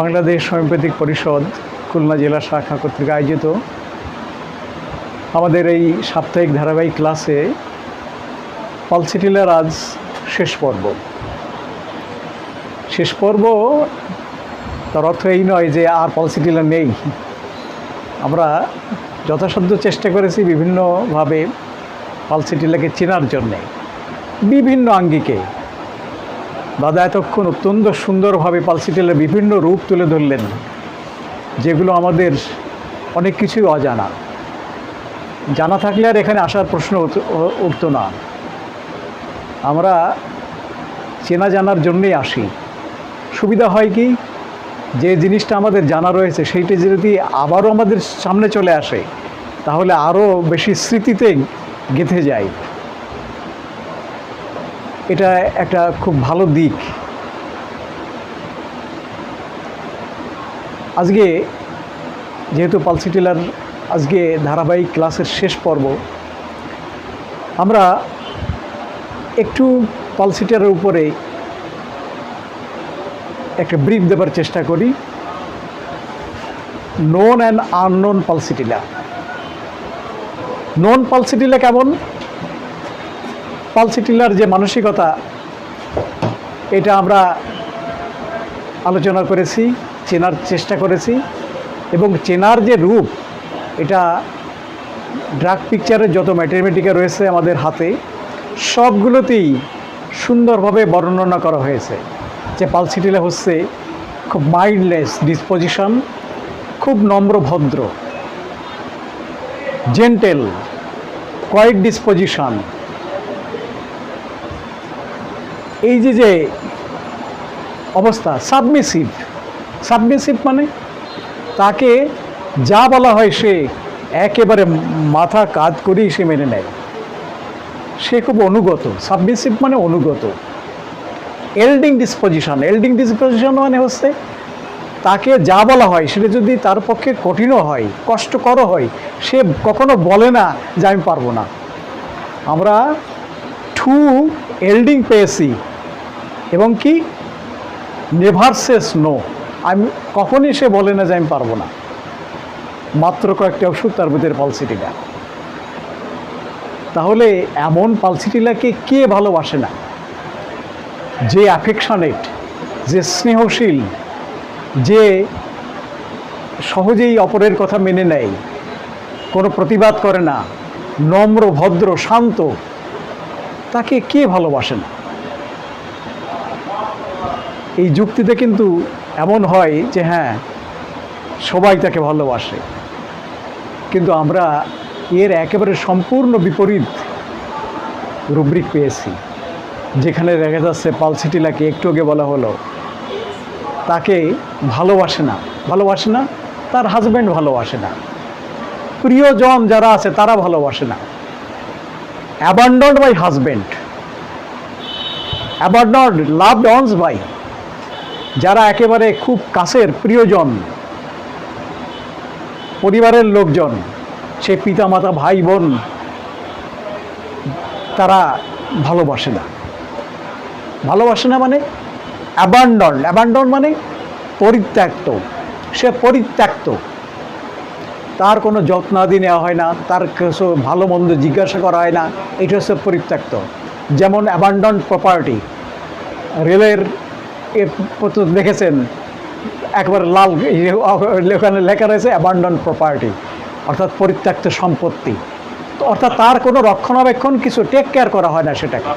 Bangladesh homeopathic পরিষদ খুলনা জেলা শাখা কর্তৃক আয়োজিত আমাদের এই সাপ্তাহিক ধারাবাহিক ক্লাসে পালসিটিলার আজ শেষ পর্ব। শেষ পর্ব, তার অর্থ এই নয় যে আর পালসিটিলার নেই। আমরা যথাসাধ্য চেষ্টা করেছি বিভিন্নভাবে পালসিটিলাকে চেনার জন্যে। বিভিন্ন আঙ্গিকে দাদা, এতক্ষণ অত্যন্ত সুন্দরভাবে পালসিটেলের বিভিন্ন রূপ তুলে ধরলেন, যেগুলো আমাদের অনেক কিছুই অজানা। জানা থাকলে আর এখানে আসার প্রশ্ন উঠতো না। আমরা চেনা জানার জন্যেই আসি। সুবিধা হয় কি? যে জিনিসটা আমাদের জানা রয়েছে, সেইটা যদি আবারও আমাদের সামনে চলে আসে, তাহলে আরও বেশি স্মৃতিতে গেঁথে যায়। এটা একটা খুব ভালো দিক। আজকে যেহেতু পালসিটিলার আজকে ধারাবাহিক ক্লাসের শেষ পর্ব, আমরা একটু পালসিটারের উপরে একটা ব্রিফ দেবার চেষ্টা করি। Known and unknown pulsatilla known pulsatilla কেমন? পালসিটিলার যে মানসিকতা, এটা আমরা আলোচনা করেছি, চেনার চেষ্টা করেছি এবং চেনার যে রূপ, এটা ড্রাগ পিকচারের যত ম্যাটেরিমেটিকা রয়েছে আমাদের হাতে, সবগুলোতেই সুন্দরভাবে বর্ণনা করা হয়েছে যে পালসিটিলা হচ্ছে খুব মাইন্ডলেস ডিসপোজিশন খুব নম্র ভদ্র জেন্টেল কোয়াইট ডিসপোজিশন এই যে যে অবস্থা সাবমিসিভ সাবমিসিভ মানে তাকে যা বলা হয় সে একেবারে মাথা কাজ করেই সে মেনে নেয়। সে খুব অনুগত। সাবমিসিভ মানে অনুগত। এল্ডিং ডিসপোজিশন এল্ডিং ডিসপোজিশন মানে হচ্ছে তাকে যা বলা হয়, সেটা যদি তার পক্ষে কঠিনও হয়, কষ্টকরও হয়, সে কখনো বলে না যে আমি পারব না। আমরা ঠু এল্ডিং পেয়েছি। এবং কি? নেভার শেষ নো আমি কখনই সে বলে না যে আমি পারব না। মাত্র কয়েকটি ওষুধ তার ভিতরে পালসিটিলা। তাহলে এমন পালসিটিলাকে কে ভালোবাসে না? যে অ্যাফেকশনেট যে স্নেহশীল, যে সহজেই অপরের কথা মেনে নেয়, কোনো প্রতিবাদ করে না, নম্র, ভদ্র, শান্ত, তাকে কে ভালোবাসে না? এই যুক্তিতে কিন্তু এমন হয় যে হ্যাঁ সবাই তাকে ভালোবাসে। কিন্তু আমরা এর একেবারে সম্পূর্ণ বিপরীত রুব্রিক পেয়েছি, যেখানে দেখা যাচ্ছে পালসিটিলাকে একটু আগে বলা হলো, তাকে ভালোবাসে না। ভালোবাসে না, তার হাজব্যান্ড ভালোবাসে না। প্রিয়জন যারা আছে, তারা ভালোবাসে না। Abandoned by husband abandoned love ones by যারা একেবারে খুব কাছের প্রিয়জন, পরিবারের লোকজন, সে পিতা মাতা ভাই বোন, তারা ভালোবাসে না। ভালোবাসে না মানে অ্যাবান্ডন অ্যাবান্ডন মানে পরিত্যক্ত। সে পরিত্যক্ত। তার কোনো যত্নাদি নেওয়া হয় না, তার কিছু ভালো মন্দ জিজ্ঞাসা করা হয় না, এটা হচ্ছে পরিত্যক্ত। যেমন অ্যাবান্ডন প্রপার্টি রেলের পত্র দেখেছেন? একবার লাল ইয়ে, ওখানে লেখা রয়েছে অ্যাবান্ডন প্রপার্টি অর্থাৎ পরিত্যক্ত সম্পত্তি। তো অর্থাৎ তার কোনো রক্ষণাবেক্ষণ কিছু টেক কেয়ার করা হয় না সেটাকে।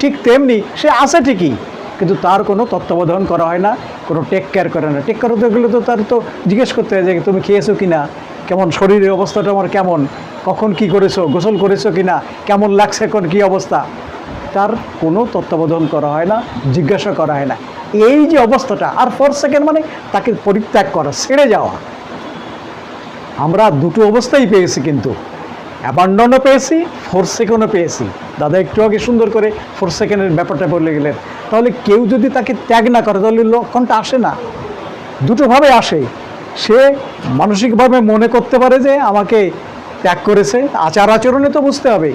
ঠিক তেমনি সে আছে ঠিকই কিন্তু তার কোনো তত্ত্বাবধান করা হয় না কোনো টেক কেয়ার করে না। টেক কেয়ার গেলে তো তার তো জিজ্ঞেস করতে হয় যে তুমি খেয়েছো কি না কেমন শরীরের অবস্থাটা আমার কেমন? কখন কি করেছ? গোসল করেছ কি না কেমন লাগছে এখন? কী অবস্থা? তার কোনো তত্ত্বাবধান করা হয় না জিজ্ঞাসা করা হয় না। এই যে অবস্থাটা, আর ফোর সেকেন্ড মানে তাকে পরিত্যাগ করা, ছেড়ে যাওয়া। আমরা দুটো অবস্থাই পেয়েছি কিন্তু। অ্যাবান্ডনও পেয়েছি ফোর সেকেন্ডও পেয়েছি। দাদা, একটু আগে সুন্দর করে ফোর সেকেন্ডের ব্যাপারটা বলে গেলেন। তাহলে কেউ যদি তাকে ত্যাগ না করে, তাহলে লক্ষণটা আসে না। দুটোভাবে আসে। সে মানসিকভাবে মনে করতে পারে যে আমাকে ত্যাগ করেছে। আচার আচরণে তো বুঝতে হবে।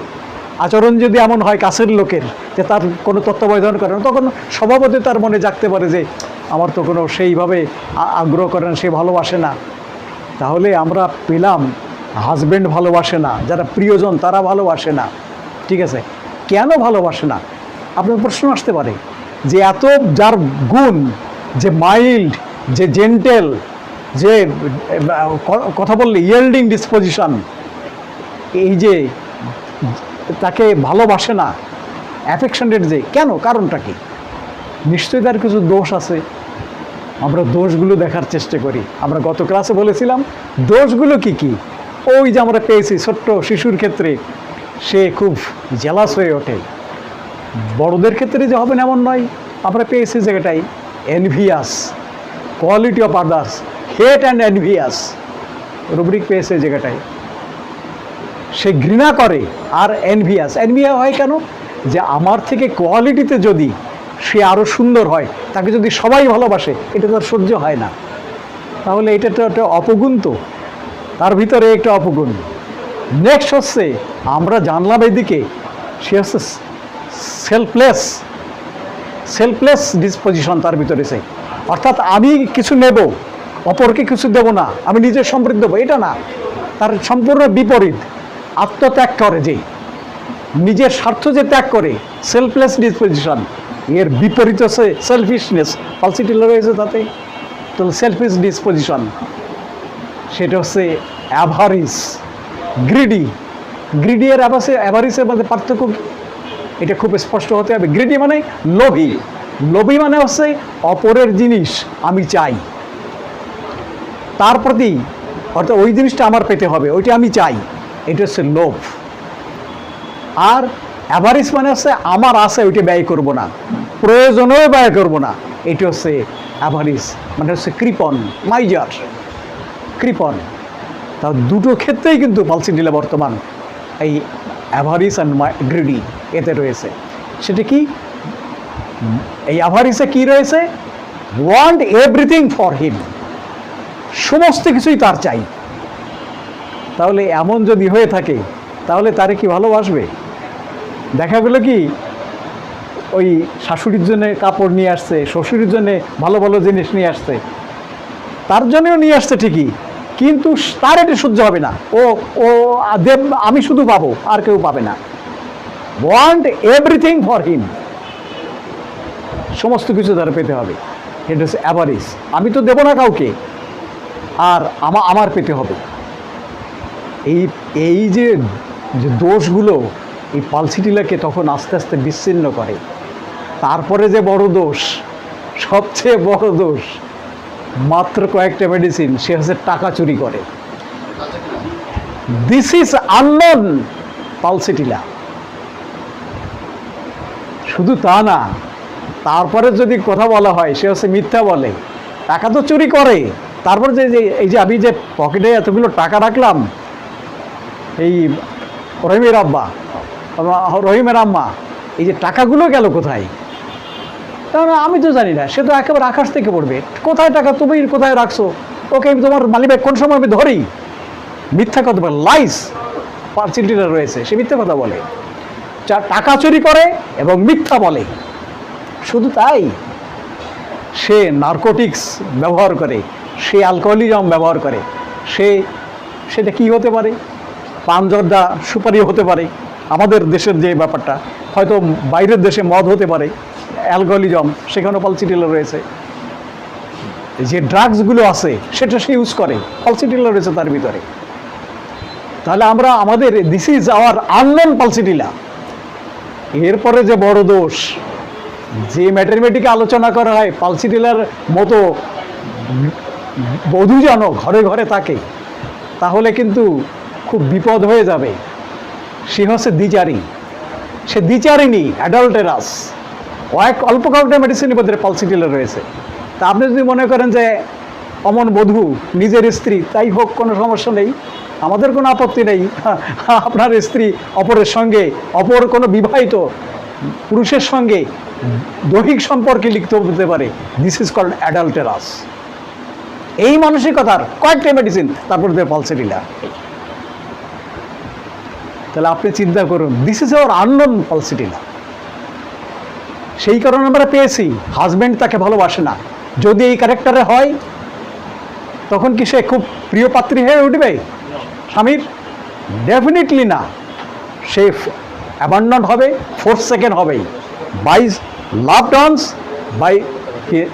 আচরণ যদি এমন হয় কাছের লোকের, যে তার কোনো তত্ত্বাবধান করে না, তখন স্বভাবতে তার মনে জাগতে পারে যে, আমার তো কোনো সেইভাবে আগ্রহ করে না, সে ভালোবাসে না। তাহলে আমরা পেলাম হাজব্যান্ড ভালোবাসে না, যারা প্রিয়জন তারা ভালোবাসে না। ঠিক আছে? কেন ভালোবাসে না? আপনার প্রশ্ন আসতে পারে, যে এত যার গুণ, যে মাইল্ড, যে জেন্টেল, যে কথা বললে ইয়েল্ডিং ডিসপোজিশন, এই যে তাকে ভালোবাসে না অ্যাফেকশনেট যে, কেন? কারণটা কি? নিশ্চয়ই তার কিছু দোষ আছে। আমরা দোষগুলো দেখার চেষ্টা করি। আমরা গত ক্লাসে বলেছিলাম, দোষগুলো কি কি? ওই যে আমরা পেয়েছি ছোট্ট শিশুর ক্ষেত্রে, সে খুব জেলাস হয়ে ওঠে। বড়দের ক্ষেত্রে যে হবে না এমন নয়। আমরা পেয়েছি জায়গাটাই envious quality of others hate and envious rubric পেয়েছে জায়গাটায়। সে ঘৃণা করে আর এনভিয়াস এনভিয়া হয় কেন? যে আমার থেকে কোয়ালিটিতে যদি সে আরও সুন্দর হয়, তাকে যদি সবাই ভালোবাসে, এটা তার সহ্য হয় না। তাহলে এটা তো একটা অপগুণ তো। তার ভিতরে একটা অপগুণ। নেক্সট হচ্ছে, আমরা জানলাম এদিকে, সে হচ্ছে সেলফলেস সেলফলেস ডিসপোজিশন তার ভিতরে সে। অর্থাৎ আমি কিছু নেব, অপরকে কিছু দেব না, আমি নিজে সমৃদ্ধ দেবো এটা না। তার সম্পূর্ণ বিপরীত। আত্মত্যাগ করে যে, নিজের স্বার্থ যে ত্যাগ করে সেলফলেস ডিসপোজিশন এর বিপরীত হচ্ছে সেলফিশনেস পালসিটিল রয়েছে তাতে। তো সেলফিশ ডিসপোজিশন সেটা হচ্ছে অ্যাভারিস গ্রিডি গ্রিডি আর অ্যাভাসে অ্যাভারিসের মধ্যে পার্থক্য এটা খুব স্পষ্ট হতে হবে। গ্রিডি মানে লোভী। লোভী মানে হচ্ছে অপরের জিনিস আমি চাই। তার প্রতি অর্থাৎ ওই জিনিসটা আমার পেতে হবে, ওইটা আমি চাই। এটা হচ্ছে লোভ আর অ্যাভারিস মানে হচ্ছে আমার আছে, ওইটা ব্যয় করব না। প্রয়োজনেও ব্যয় করব না। এটা হচ্ছে অ্যাভারিস মানে হচ্ছে কৃপন মাইজার কৃপন তা দুটো ক্ষেত্রেই কিন্তু পালসিডিলা বর্তমান এই অ্যাভারিস অ্যান্ড গ্রিডি এতে রয়েছে। সেটা কি? এই অ্যাভারিসে কি রয়েছে? ওয়ান্ট এভরিথিং ফর হিম সমস্ত কিছুই তার চাই। তাহলে এমন যদি হয়ে থাকে, তাহলে তারে কি ভালোবাসবে? দেখা গেলো কি, ওই শাশুড়ির জন্য কাপড় নিয়ে আসছে, শ্বশুরের জন্য ভালো ভালো জিনিস নিয়ে আসছে, তার জন্যও নিয়ে আসছে ঠিকই, কিন্তু তার এটা সহ্য হবে না। ও ও, দেব, আমি শুধু পাবো, আর কেউ পাবে না। ওয়ান্ট এভরিথিং ফর হিম সমস্ত কিছু তার পেতে হবে। এটা হচ্ছে অ্যাভারেজ আমি তো দেবো না কাউকে, আর আমা, আমার পেতে হবে। এই এই যে যে দোষগুলো, এই পালসিটিলাকে তখন আস্তে আস্তে বিচ্ছিন্ন করে। তারপরে যে বড় দোষ, সবচেয়ে বড় দোষ, মাত্র কয়েকটা মেডিসিন সে হচ্ছে টাকা চুরি করে। দিস ইজ আননোন পালসিটিলা শুধু তা না, তারপরে যদি কথা বলা হয়, সে হচ্ছে মিথ্যা বলে। টাকা তো চুরি করে। তারপর যে এই যে আমি যে পকেটে এতগুলো টাকা রাখলাম এই রহিমের আব্বা রহিমের আম্মা, এই যে টাকাগুলো গেল কোথায়? কারণ আমি তো জানি না, সে তো একেবারে আকাশ থেকে পড়বে। কোথায় টাকা তুমি কোথায় রাখছো? ওকে আমি তোমার মালিব্যাগ কোন সময় আমি ধরি? মিথ্যা কথা বলে লাইস পার্সেন্টিটা রয়েছে, সে মিথ্যা কথা বলে। যা টাকা চুরি করে এবং মিথ্যা বলে। শুধু তাই, সে নার্কোটিক্স ব্যবহার করে, সে অ্যালকোহলিজম ব্যবহার করে, সে, সেটা কি হতে পারে? পানজর্দা সুপারি হতে পারে। আমাদের দেশের যে ব্যাপারটা, হয়তো বাইরের দেশে মদ হতে পারে, অ্যালকোহলিজম, সেখানেও পলসিটিলা রয়েছে। যে ড্রাগসগুলো আছে, সেটা সে ইউজ করে পলসিটিলা রয়েছে তার ভিতরে। তাহলে আমরা, আমাদের this is our unknown pulsatilla. এরপরে যে বড় দোষ, যে ম্যাটারমেটিকে আলোচনা করা হয়, পালসিটিলার মতো বধূ ঘরে ঘরে থাকে, তাহলে কিন্তু খুব বিপদ হয়ে যাবে। সে হচ্ছে দ্বিচারী সে দ্বিচারিণী, অ্যাডাল্টেরাস। কয়েক অল্প কয়েকটা মেডিসিনের মধ্যে পালসিটিলা রয়েছে। তা আপনি যদি মনে করেন যে অমন বধূ, নিজের স্ত্রী, তাই হোক, কোনো সমস্যা নেই। আমাদের কোনো আপত্তি নেই। আপনার স্ত্রী অপরের সঙ্গে, অপর কোনো বিবাহিত পুরুষের সঙ্গে দৈহিক সম্পর্কে লিপ্ত হতে পারে। দিস ইজ কল্ড অ্যাডাল্টেরাস এই মানসিকতার কয়েকটা মেডিসিন তারপর দেয় পালসেরিলা তাহলে আপনি চিন্তা করুন this is our unknown pulsatilla সেই কারণে আমরা পেয়েছি হাজব্যান্ড তাকে ভালোবাসে না। যদি এই ক্যারেক্টারে হয়, তখন কি সে খুব প্রিয় পাত্রী হয়ে উঠবে? স্বামীর? ডেফিনেটলি না। সে অ্যাবান্ডন হবে ফোর্থ সেকেন্ড হবেই। By love dance by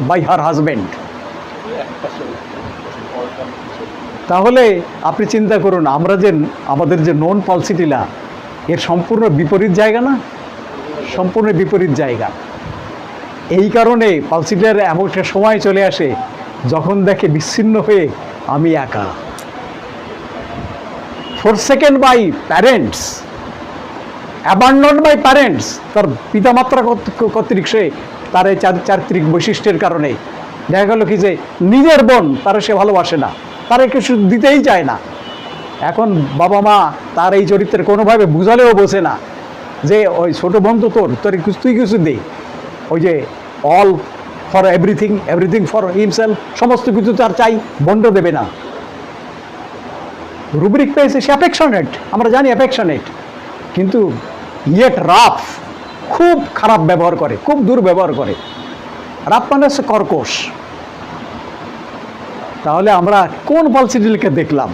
by her husband তাহলে আপনি চিন্তা করুন, আমরা যে আমাদের যে নন পলসিটিলা এর সম্পূর্ণ বিপরীত জায়গা না? সম্পূর্ণ বিপরীত জায়গা। এই কারণে পালসিটিলার এমন একটা সময় চলে আসে, যখন দেখে বিচ্ছিন্ন হয়ে আমি একা। Four second by parents abandon by parents তার পিতামাত্রা কর্ত- কর্তৃক সে তার এই চার- চারিত্রিক বৈশিষ্ট্যের কারণে। দেখা গেল কি যে নিজের বোন তারা সে ভালোবাসে না। তারা কিছু দিতেই চায় না। এখন বাবা মা তার এই চরিত্রের কোনোভাবে বুঝালেও বোঝে না যে ওই ছোটো বোন তো তোর তোর কিছু তুই কিছু দে। ওই যে all for everything everything for himself সমস্ত কিছু তার চাই বন্ড দেবে না। রুব্রিক পেয়েছে সে অ্যাফেকশনেট আমরা জানি অ্যাফেকশনেট কিন্তু ইয়েট রাফ খুব খারাপ ব্যবহার করে, খুব দুর্ব্যবহার করে। রাফ মানে হচ্ছে কর্কশ। তাহলে আমরা কোন পলসিডিলকে দেখলাম?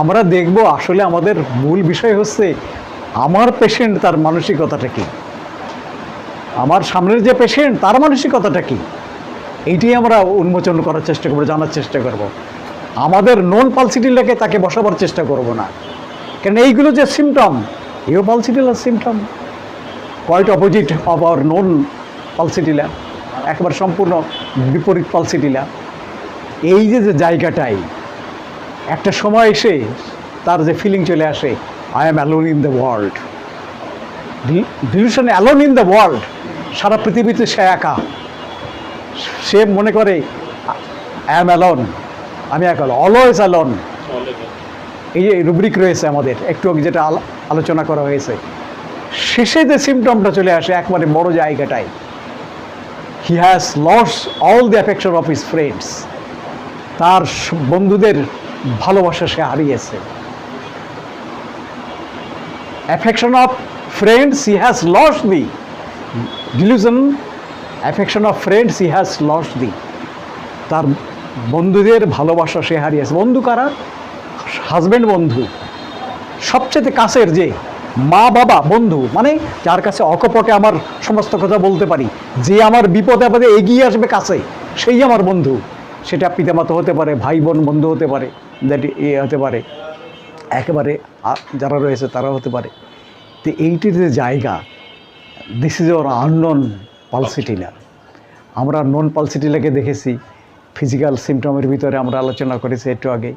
আমরা দেখব আসলে আমাদের মূল বিষয় হচ্ছে আমার পেশেন্ট তার মানসিকতাটা কি? আমার সামনের যে পেশেন্ট তার মানসিকতাটা কি? এইটাই আমরা উন্মোচন করার চেষ্টা করব, জানার চেষ্টা করব। আমাদের নন পালসিটিলাকে তাকে বসাবার চেষ্টা করব না। কেন এইগুলো যে সিমটম এও পালসিটিলার symptom quite opposite of our non pulsatilla একেবারে সম্পূর্ণ বিপরীত পালসিটিলা এই যে যে জায়গাটাই, একটা সময় এসে তার যে ফিলিং চলে আসে I am alone in the world delusion alone in the world সারা পৃথিবীতে সে একা। সে মনে করে আই এম অ্যালোন আমি একা অলওয়েজ অ্যালোন এই যে রুব্রিক রয়েছে আমাদের, একটু যেটা আলোচনা করা হয়েছে, শেষে যে সিমটমটা চলে আসে, একবারে বড় জায়গাটায় he has loss all the affection of his friends তার বন্ধুদের ভালোবাসা সে হারিয়েছে। Affection of friends he has loss the delusion affection of friends he has loss the তার বন্ধুদের ভালোবাসা সে হারিয়েছে। বন্ধু কারা? হাজব্যান্ড বন্ধু। সবচেয়ে কাছের যে মা বাবা, বন্ধু মানে যার কাছে অকপটে আমার সমস্ত কথা বলতে পারি। যে আমার বিপদে আপদে এগিয়ে আসবে কাছে, সেই আমার বন্ধু। সেটা পিতামাতা হতে পারে ভাই বোন বন্ধু হতে পারে দ্যাট এ হতে পারে, একেবারে যারা রয়েছে তারা হতে পারে। তো এইটির যে জায়গা this is or unknown pulsatilla আমরা নন পালসিটিলাকে দেখেছি ফিজিক্যাল সিমটমের ভিতরে আমরা আলোচনা করেছি একটু আগে।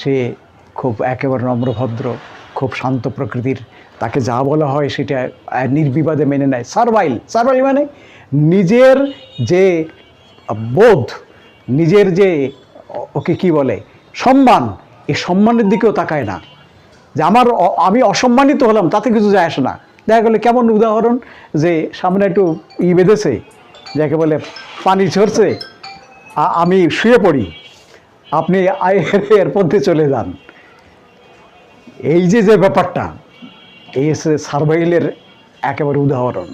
সে খুব একেবারে নম্রভদ্র, খুব শান্ত প্রকৃতির, তাকে যা বলা হয় সেটা নির্বিবাদে মেনে নেয়। সার্ভাইল সার্ভাইল মানে নিজের যে বোধ নিজের যে ওকে কি বলে, সম্মান এই সম্মানের দিকেও তাকায় না। যে আমার আমি অসম্মানিত হলাম, তাতে কিছু যায় আসে না। দেখা গেলো কেমন উদাহরণ যে সামনে একটু ই বেঁধেছে, যাকে বলে পানি ঝরছে আমি শুয়ে পড়ি, আপনি এর মধ্যে চলে যান। এই যে যে ব্যাপারটা, এই হচ্ছে সার্ভাইলের একেবারে উদাহরণ।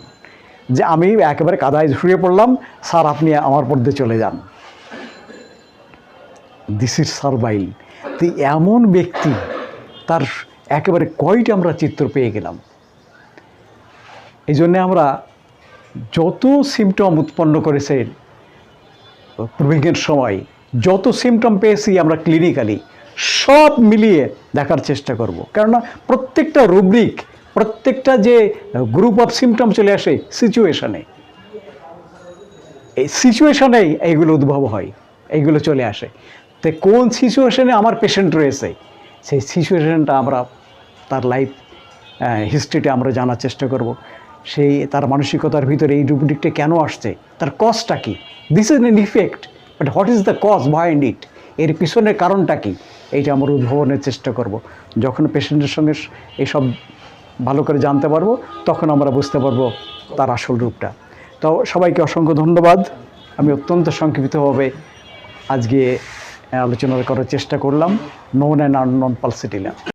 যে আমি একেবারে কাদায় শুয়ে পড়লাম, স্যার আপনি আমার মধ্যে চলে যান। দিস ইজ সার্ভাইল তো এমন ব্যক্তি, তার একেবারে কয়টা আমরা চিত্র পেয়ে গেলাম। এই জন্যে আমরা যত সিমটম উৎপন্ন করেছে প্রুভিংয়ের সময়, যত সিমটম পেয়েছি আমরা ক্লিনিক্যালি সব মিলিয়ে দেখার চেষ্টা করব। কেননা প্রত্যেকটা রুব্রিক প্রত্যেকটা যে গ্রুপ অফ সিমটম চলে আসে সিচুয়েশনে এই সিচুয়েশনেই এইগুলো উদ্ভব হয়, এইগুলো চলে আসে। তো কোন সিচুয়েশনে আমার পেশেন্ট রয়েছে? সেই সিচুয়েশনটা আমরা তার লাইফ হিস্ট্রিটা আমরা জানার চেষ্টা করব। সেই তার মানসিকতার ভিতরে এই রুব্রিকটা কেন আসছে? তার কজটা কী? This is an effect but what is the cause behind it এর পিছনের কারণটা কী? এইটা আমরা উদ্ভাবনের চেষ্টা করব। যখন পেশেন্টের সঙ্গে এইসব ভালো করে জানতে পারব, তখন আমরা বুঝতে পারব তার আসল রূপটা। তো সবাইকে অসংখ্য ধন্যবাদ। আমি অত্যন্ত সংক্ষিপ্তভাবে আজকে আলোচনা করার চেষ্টা করলাম। নন অ্যান্ড আননন পালসিটিলা